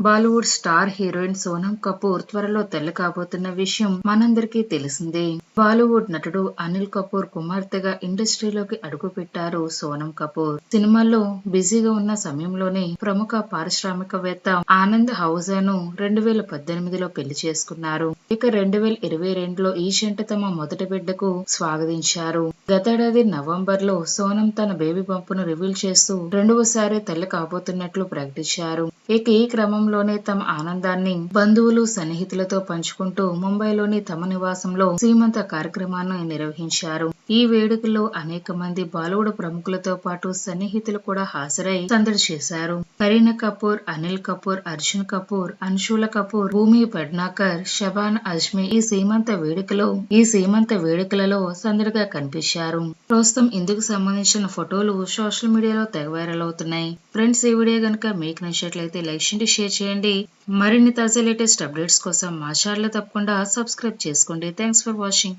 Bollywood star heroine Sonam Kapoor త్వరలో తెల్ల కాబోతున్న విషయం మనందరికీ తెలిసిందే. బాలీవుడ్ నటుడు అనిల్ కపూర్ కుమార్తెగా ఇండస్ట్రీలోకి అడుగుపెట్టారు సోనం కపూర్. సినిమాల్లో బిజీగా ఉన్న సమయంలోనే ప్రముఖ పారిశ్రామికవేత్త ఆనంద్ హౌజాను రెండు వేల పద్దెనిమిదిలో పెళ్ళి చేసుకున్నారు. ఇక రెండు వేల ఇరవై రెండులో ఈ జంట తమ మొదటి బిడ్డకు స్వాగతించారు. గతేడాది నవంబర్లో సోనం తన బేబీ పంపును రివీల్ చేస్తూ రెండవసారి తల్లి కాబోతున్నట్లు ప్రకటించారు. ఇక ఈ క్రమం సమయంలోనే తమ ఆనందాన్ని బంధువులు సన్నిహితులతో పంచుకుంటూ ముంబైలోని తమ నివాసంలో సీమంత కార్యక్రమాన్ని నిర్వహించారు. ఈ వేడుకలో అనేక మంది బాలీవుడ్ ప్రముఖులతో పాటు సన్నిహితులు కూడా హాజరై సందడి చేశారు. కరీనా కపూర్ అనిల్ కపూర్ అర్జున్ కపూర్ అన్షుల కపూర్ భూమి పడ్నాకర్ షబాన్ అజ్మీ ఈ సీమంత వేడుకలో ఈ సీమంత వేడుకలలో సందడిగా కనిపించారు. ప్రస్తుతం ఇందుకు సంబంధించిన ఫోటోలు సోషల్ మీడియాలో తెగ వైరల్ అవుతున్నాయి. ఫ్రెండ్స్ ఈ వీడియో కనుక మీకు నచ్చినట్లయితే లైక్ చేయండి షేర్ చేయండి. మరిన్ని తాజా లేటెస్ట్ అప్డేట్స్ కోసం మా ఛానల్ తప్పకుండా సబ్స్క్రైబ్ చేసుకోండి. Thanks for watching.